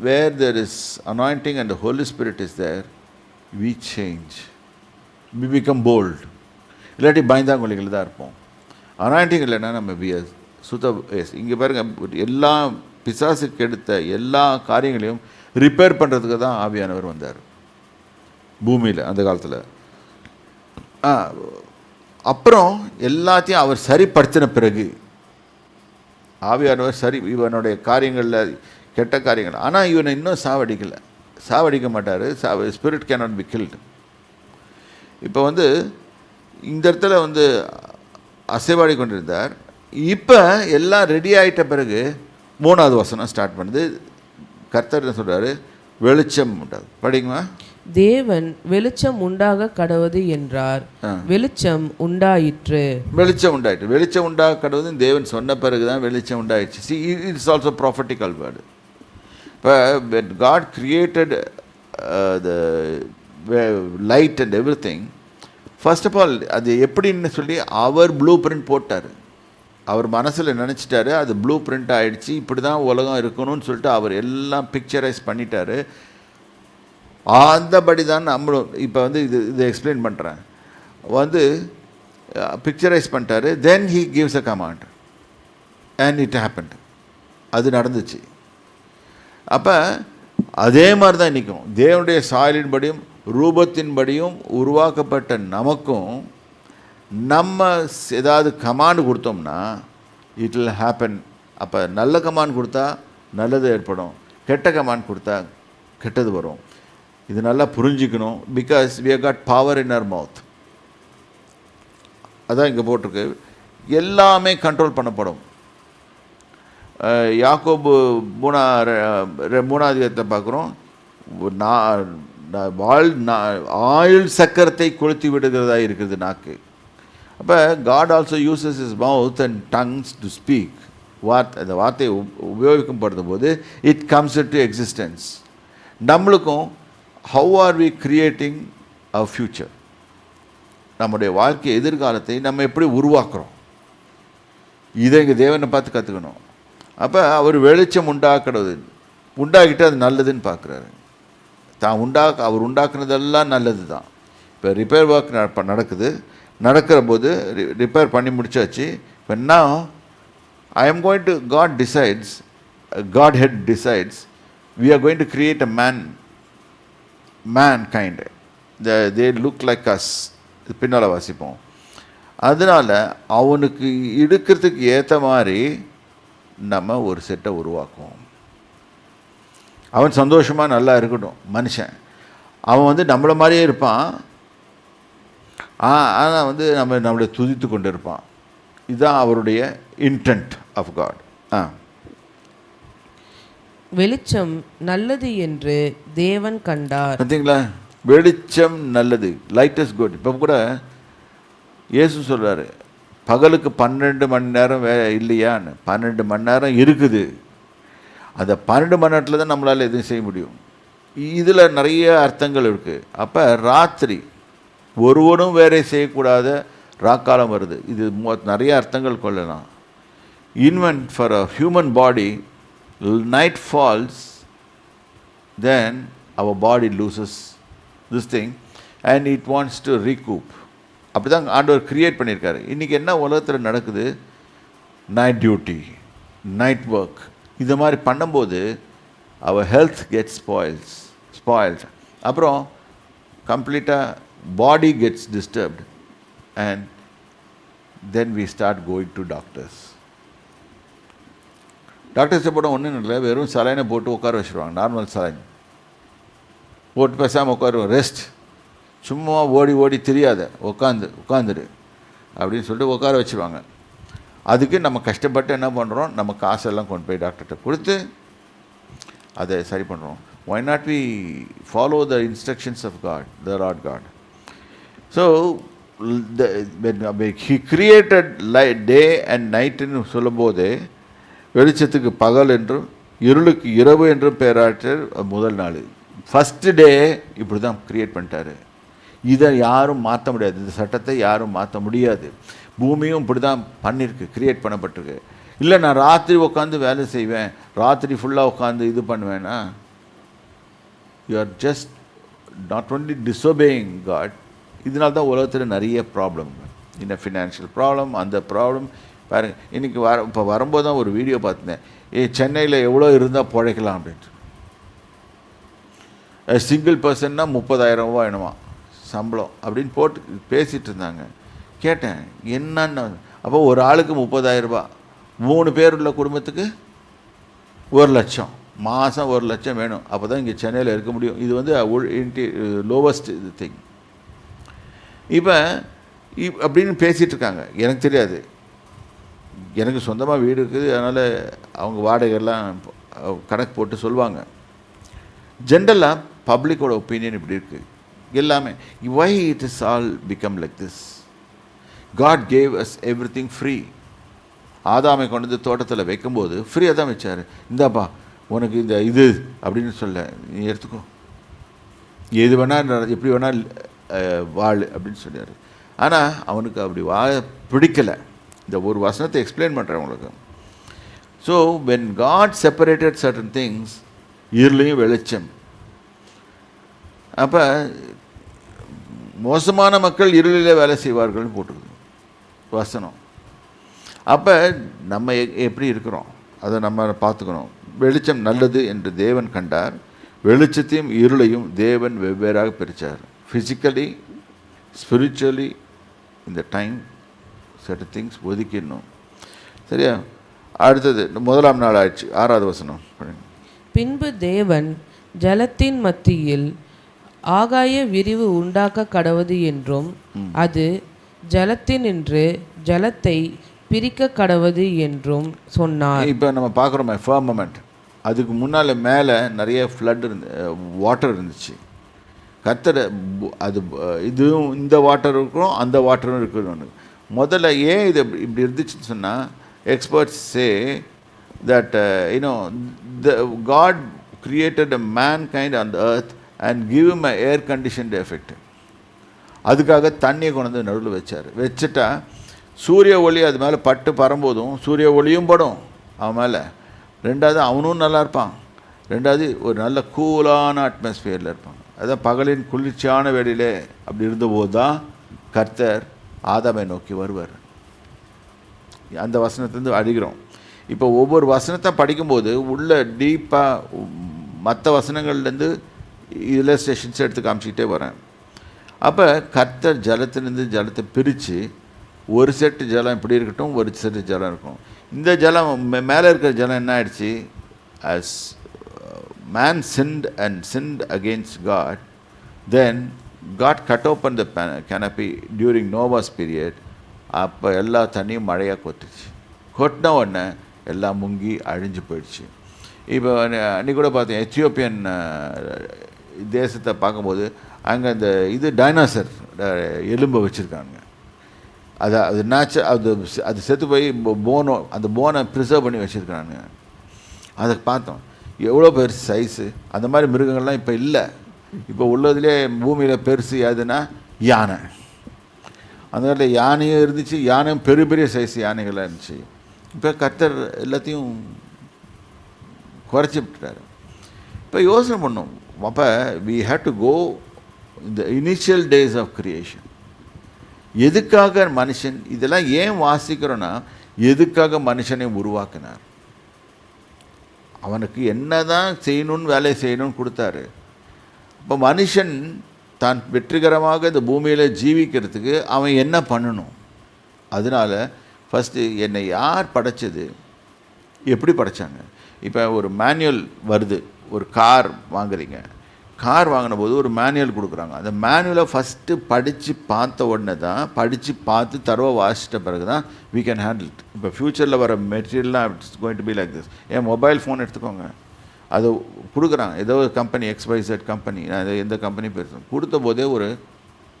where there is anointing and the Holy Spirit is there, we change. We become bold. இல்லாட்டி பயந்தாங்குழிகள் தான் இருப்போம் anointing இல்லைன்னா நம்ம we சுத்த எஸ் இங்கே பாருங்கள் எல்லா பிசாசுக்கு எடுத்த எல்லா காரியங்களையும் ரிப்பேர் பண்ணுறதுக்கு தான் ஆவியானவர் வந்தார் பூமியில் அந்த காலத்தில் அப்புறம் எல்லாத்தையும் அவர் சரிப்படுத்தின பிறகு ஆவியானவர் சரி இவனுடைய காரியங்களில் கெட்ட காரியங்கள். ஆனால் இவனை இன்னும் சாவடிக்கலை. சாவடிக்க மாட்டார். சா ஸ்பிரிட் கேனாட் பி கில்டு இப்போ வந்து இந்த இடத்துல வந்து அசைவாடி கொண்டிருந்தார். இப்போ எல்லாம் ரெடி ஆயிட்ட பிறகு மூணாவது வசனம் ஸ்டார்ட் பண்ணுது. கர்த்தர் என்ன சொல்கிறாரு வெளிச்சம் உண்டாது. படிங்கம்மா. தேவன் வெளிச்சம் உண்டாக கடவது என்றார். வெளிச்சம் உண்டாயிற்று. வெளிச்சம் உண்டாயிட்டு வெளிச்சம் உண்டாக கடவுது தேவன் சொன்ன பிறகு தான் வெளிச்சம் உண்டாயிடுச்சு see it's also prophetical word இப்போ when God created the light and every thing first of all அது எப்படின்னு சொல்லி அவர் ப்ளூ பிரிண்ட் போட்டார். அவர் மனசில் நினச்சிட்டாரு அது ப்ளூ பிரிண்ட் ஆகிடுச்சு இப்படி தான் உலகம் இருக்கணும்னு சொல்லிட்டு அவர் எல்லாம் பிக்சரைஸ் பண்ணிட்டாரு. அந்தபடி தான் நம்மளும் இப்போ வந்து இது இதை எக்ஸ்பிளைன் பண்ணுறேன் வந்து பிக்சரைஸ் பண்ணிட்டாரு then he gives a command and it happened அது நடந்துச்சு. அப்போ அதே மாதிரி தான் நிற்கும் தேவனுடைய சாயலின்படியும் ரூபத்தின்படியும் உருவாக்கப்பட்ட நமக்கும் நம்ம ஸ்- ஏதாவது கமாண்ட் கொடுத்தோம்னா இட் வில் ஹேப்பன் அப்போ நல்ல கமாண்ட் கொடுத்தா நல்லது ஏற்படும். கெட்ட கமாண்ட் கொடுத்தா கெட்டது வரும். இது நல்லா புரிஞ்சுக்கணும். Because we got power in our mouth அதான் இங்கே போட்டிருக்கு. எல்லாமே கண்ட்ரோல் பண்ணப்படும். யாக்கோபு மூணா ரெ- மூணாவது பார்க்குறோம். நான் வாழ் நான் ஆயுள் சக்கரத்தை கொளுத்தி விடுகிறதா இருக்குது நாக்கு. அப்போ God also uses is mouth and tongues to speak வார்த்தை அந்த வார்த்தையை உபயோகிக்கும் உபயோகிக்கப்படுத்தும் போது இட் கம்ஸ் டு எக்ஸிஸ்டன்ஸ் நம்மளுக்கும் how are we creating a future நம்முடைய வாழ்க்கை எதிர்காலத்தை நம்ம எப்படி உருவாக்குறோம்? இதை எங்கள் தேவனை பார்த்து கற்றுக்கணும் அப்போ அவர் வெளிச்சம் உண்டாக்குறது. உண்டாக்கிட்டு அது நல்லதுன்னு பார்க்குறாரு. தான் உண்டாக்க அவர் உண்டாக்குனதெல்லாம் நல்லது தான் இப்போ ரிப்பேர் ஒர்க் நடக்குது. நடக்கிற போது ரிப்பேர் பண்ணி முடிச்சாச்சு. இப்போ நான் I am going to God decides God head decides we are going to create a man man kind the they look like us பின்னால் வாசிப்போம். அதனால் அவனுக்கு எடுக்கிறதுக்கு ஏற்ற மாதிரி நம்ம ஒரு செட்டை உருவாக்குவோம். அவன் சந்தோஷமாக நல்லா இருக்கட்டும் மனுஷன். அவன் வந்து நம்மளை மாதிரியே இருப்பான். ஆனால் வந்து நம்ம நம்மளை துதித்து கொண்டு இருப்பான் இதுதான் அவருடைய இன்டென்ட் ஆஃப் காட் ஆ. வெளிச்சம் நல்லது என்று தேவன் கண்டார். பார்த்தீங்களா வெளிச்சம் நல்லது. லைட் இஸ் குட் இப்போ கூட இயேசு சொல்றாரு பகலுக்கு பன்னெண்டு மணி நேரம் வே இல்லையான்னு. பன்னெண்டு மணி நேரம் இருக்குது. அந்த பன்னெண்டு மணி நேரத்தில் தான் நம்மளால் எதுவும் செய்ய முடியும். இதில் நிறைய அர்த்தங்கள் இருக்குது அப்போ ராத்திரி ஒருவனும் வேலை செய்யக்கூடாத ராக்காலம் வருது. இது நிறைய அர்த்தங்கள் கொள்ளலாம். Invent for a human body night falls then our body loses this thing and it wants to recoup அப்படி தான் ஆண்டவர் க்ரியேட் பண்ணியிருக்காரு. இன்றைக்கி என்ன உலகத்தில் நடக்குது? நைட் டியூட்டி நைட் ஒர்க் இந்த மாதிரி பண்ணும்போது அவர் ஹெல்த் கெட் ஸ்பாயில்ஸ் ஸ்பாயில்ட் அப்புறம் கம்ப்ளீட்டாக body gets disturbed and then we start going to doctors டாக்டர்ஸை போட ஒன்றும் இல்லை வெறும் சலைனை போட்டு உட்கார வச்சுருவாங்க நார்மல் சலைன் போட்டு பேசாமல் உட்காருவோம் ரெஸ்ட் சும்மா ஓடி ஓடி தெரியாத உட்காந்து உட்காந்துரு அப்படின்னு சொல்லிட்டு உட்கார வச்சுருவாங்க. அதுக்கு நம்ம கஷ்டப்பட்டு என்ன பண்ணுறோம் நம்ம காசெல்லாம் கொண்டு போய் டாக்டர்கிட்ட கொடுத்து அதை சரி பண்ணுறோம் why not we follow the instructions of God the Lord God so he created light day and நைட்டுன்னு சொல்லும்போது வெளிச்சத்துக்கு பகல் என்றும் இருளுக்கு இரவு என்றும் பேராற்ற முதல் நாள். ஃபஸ்ட்டு டே இப்படி தான் க்ரியேட் பண்ணிட்டாரு. இதை யாரும் மாற்ற முடியாது. இந்த சட்டத்தை யாரும் மாற்ற முடியாது. பூமியும் இப்படி தான் பண்ணியிருக்கு கிரியேட் பண்ணப்பட்டிருக்கு. இல்லை நான் ராத்திரி உட்காந்து வேலை செய்வேன். ராத்திரி ஃபுல்லாக உட்காந்து இது பண்ணுவேன்னா you are just not only disobeying God இதனால தான் உலகத்தில் நிறைய ப்ராப்ளம் இந்த ஃபினான்ஷியல் ப்ராப்ளம் அந்த ப்ராப்ளம் பாருங்க இன்றைக்கி வர இப்போ வரும்போது தான் ஒரு வீடியோ பார்த்துருந்தேன். ஏ சென்னையில் எவ்வளோ இருந்தால் பிழைக்கலாம் அப்படின்ட்டு. சிங்கிள் பர்சன்னா முப்பதாயிரம் ரூபா வேணுமா சம்பளம் அப்படின்னு போட்டு பேசிகிட்டு இருந்தாங்க. கேட்டேன் என்னன்னு? அப்போ ஒரு ஆளுக்கு முப்பதாயிரரூபா மூணு பேர் உள்ள குடும்பத்துக்கு ஒரு லட்சம். மாதம் ஒரு லட்சம் வேணும். அப்போ தான் இங்கே சென்னையில் இருக்க முடியும். இது வந்து இன்டி லோவஸ்ட் இது திங் இப்போ இப் அப்படின்னு பேசிகிட்டு இருக்காங்க. எனக்கு தெரியாது. எனக்கு சொந்தமாக வீடு இருக்குது. அதனால் அவங்க வாடகைலாம் கணக்கு போட்டு சொல்லுவாங்க ஜென்ரலாக பப்ளிக்கோட ஒப்பீனியன் இப்படி இருக்குது எல்லாமே. Why it is all become like this God gave us every thing free ஆதாமை கொண்டு வந்து தோட்டத்தில் வைக்கும்போது ஃப்ரீயாக தான் வச்சார். இந்தாப்பா உனக்கு இந்த இது அப்படின்னு சொல்ல நீ எடுத்துக்கோ. எது வேணால் எப்படி வேணால் வாழ் அப்படின்னு சொன்னார் ஆனால் அவனுக்கு அப்படி வா பிடிக்கலை. இந்த ஒரு வசனத்தை எக்ஸ்பிளைன் பண்ணுறேன் உங்களுக்கு. So when God separated certain things இருளையும் வெளிச்சம். அப்போ மோசமான மக்கள் இருளிலே வேலை செய்வார்கள்னு போட்டிருக்கு வசனம். அப்போ நம்ம எ- எப்படி இருக்கிறோம்? அதை நம்ம பார்த்துக்கணும். வெளிச்சம் நல்லது என்று தேவன் கண்டார். வெளிச்சத்தையும் இருளையும் தேவன் வெவ்வேறாக பிரித்தார். ஃபிசிக்கலி ஸ்பிரிச்சுவலி இந்த டைம் சட்ட திங்ஸ் ஒதுக்கிடணும். சரியா? அடுத்தது முதலாம் நாள் ஆயிடுச்சு. ஆறாவது வசனம். பின்பு தேவன் ஜலத்தின் மத்தியில் ஆகாய விரிவு உண்டாக்க கடவது என்றும் அது ஜலத்தினின்று ஜலத்தை பிரிக்க கடவது என்றும் சொன்னார். இப்போ நம்ம பார்க்குறோமே ஃபர்மமெண்ட் அதுக்கு முன்னால் மேலே நிறைய ஃப்ளட் இருந்து வாட்டர் இருந்துச்சு. கத்தரை அது இதுவும் இந்த வாட்டர் இருக்கும் அந்த வாட்டரும் இருக்கணும் முதல்ல ஏன் இது இப்படி- இருந்துச்சுன்னு சொன்னால் experts say that you know the God created a man kind on the earth and give him a air conditioned effect அதுக்காக தண்ணியை கொண்டு வந்து நடுவில் வச்சார். வச்சுட்டா சூரிய ஒளி அது மேலே பட்டு பரம்போதும் சூரிய ஒளியும் படும் அவன் மேலே. ரெண்டாவது அவனும் நல்லா இருப்பான். ரெண்டாவது ஒரு நல்ல கூலான அட்மாஸ்பியரில் இருப்பான். அதான் பகலின் குளிர்ச்சியான வெளியிலே அப்படி இருந்தபோது தான் கர்த்தர் ஆதாமை நோக்கி வருவார். அந்த வசனத்துலேருந்து அடிக்கிறோம் இப்போ ஒவ்வொரு வசனத்தை படிக்கும்போது உள்ள டீப்பாக மற்ற வசனங்கள்லேருந்து இல்லஸ்ட்ரேஷன்ஸ் எடுத்து காமிச்சிக்கிட்டே வரேன். அப்போ கர்த்தர் ஜலத்திலிருந்து ஜலத்தை பிரித்து ஒரு செட்டு ஜலம் இப்படி இருக்கட்டும் ஒரு செட்டு ஜலம் இருக்கும். இந்த ஜலம் மே- மேலே இருக்கிற ஜலம் என்ன ஆயிடுச்சு? As man sinned and sinned against God then God cut open the canopy during Noah's period அப்போ எல்லா தண்ணியும் மழையாக கொட்டுச்சு. கொட்டின உடனே எல்லாம் முங்கி அழிஞ்சு போயிடுச்சு. இப்போ அன்றைக்கி கூட பார்த்தேன் எத்தியோப்பியன் தேசத்தை பார்க்கும்போது அங்கே அந்த இது டைனாசர் எலும்பை வச்சுருக்காங்க. அது அது நேச்சர் அது செ- அது செத்து போய் போனோ அந்த போனை ப்ரிசர்வ் பண்ணி வச்சுருக்காங்க அதை பார்த்தோம். எவ்வளோ பெருசு சைஸு அந்த மாதிரி மிருகங்கள்லாம் இப்போ இல்லை. இப்போ உள்ளதுலே பூமியில் பெருசு எதுனா யானை. அந்த காலத்தில் யானையும் இருந்துச்சு யானையும் பெரிய பெரிய சைஸ் யானைகளாக இருந்துச்சு. இப்போ கர்த்தர் எல்லாத்தையும் குறைச்சி விட்டுட்டாரு. இப்போ யோசனை பண்ணோம். அப்போ வி ஹேட் டு கோ இந்த இனிஷியல் டேஸ் ஆஃப் கிரியேஷன் எதுக்காக மனுஷன் இதெல்லாம் ஏன் வாசிக்கிறோன்னா எதுக்காக மனுஷனை உருவாக்கினார்? அவனுக்கு என்ன தான் செய்யணும்னு வேலை செய்யணும்னு கொடுத்தாரு. இப்போ மனுஷன் தான் வெற்றிகரமாக இந்த பூமியில் ஜீவிக்கிறதுக்கு அவன் என்ன பண்ணணும்? அதனால் ஃபஸ்ட்டு என்னை யார் படைச்சது? எப்படி படைச்சாங்க? இப்போ ஒரு மேனுவல் வருது. ஒரு கார் வாங்குறீங்க. கார் வாங்கின போது ஒரு மேனுவல் கொடுக்குறாங்க. அந்த மேனுவலை ஃபஸ்ட்டு படித்து பார்த்த உடனே தான் படித்து பார்த்து தரவை வாசிச்சிட்ட பிறகு தான் வீ கேன் ஹேண்டில் இட் இப்போ ஃப்யூச்சரில் வர மெட்டீரியல்லாம் it's going to be like this N mobile phone எடுத்துக்கோங்க. அது கொடுக்குறாங்க. ஏதோ ஒரு கம்பெனி எக்ஸ்பைசட் கம்பெனி நான் எந்த கம்பெனி பேசுகிறோம் கொடுத்த போதே ஒரு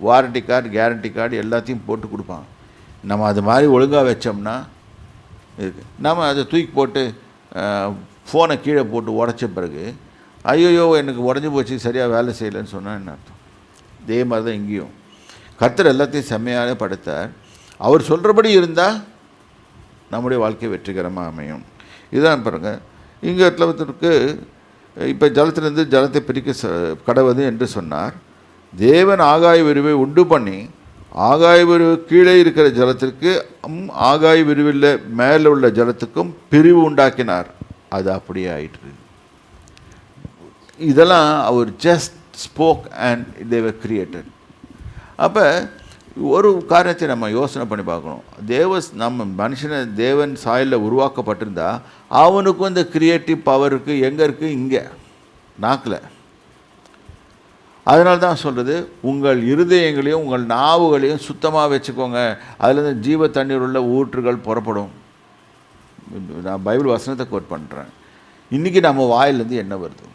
வாரண்டி கார்டு கேரண்டி கார்டு எல்லாத்தையும் போட்டு கொடுப்பாங்க. நம்ம அது மாதிரி ஒழுங்காக வச்சோம்னா இருக்குது நாம் அதை தூக்கி போட்டு ஃபோனை கீழே போட்டு உடச்ச பிறகு ஐயோயோ எனக்கு உடஞ்சி போச்சு சரியாக வேலை செய்யலைன்னு சொன்னால் என்ன அர்த்தம்? இதே மாதிரி தான் இங்கேயும். கர்த்தர் எல்லாத்தையும் செம்மையாக படுத்தார். அவர் சொல்கிறபடி இருந்தால் நம்முடைய வாழ்க்கை வெற்றிகரமாக அமையும். இதுதான் பாருங்க. இங்கே இடத்துக்கு இப்போ ஜலத்திலிருந்து ஜலத்தை பிரிக்க ச- கடவது என்று சொன்னார். தேவன் ஆகாய விரிவை உண்டு பண்ணி ஆகாய விரிவு கீழே இருக்கிற ஜலத்திற்கு ஆகாய விரிவில் மேலே உள்ள ஜலத்துக்கும் பிரிவு உண்டாக்கினார். அது அப்படியே ஆயிற்று இதெல்லாம் அவர் just spoke and they were created அப்போ ஒரு காரியத்தை நம்ம யோசனை பண்ணி பார்க்கணும். தேவ நம்ம மனுஷனை தேவன் சாயலில் உருவாக்கப்பட்டிருந்தா அவனுக்கும் இந்த கிரியேட்டிவ் பவர் இருக்குது எங்கே இருக்குது இங்கே. நாக்கில். அதனால தான் சொல்கிறது உங்கள் இருதயங்களையும் உங்கள் நாவுகளையும் சுத்தமாக வச்சுக்கோங்க. அதுலேருந்து ஜீவ தண்ணீர் உள்ள ஊற்றுகள் புறப்படும். நான் பைபிள் வசனத்தை கோட் பண்ணுறேன் இன்றைக்கி நம்ம வாயிலேருந்து என்ன வருது?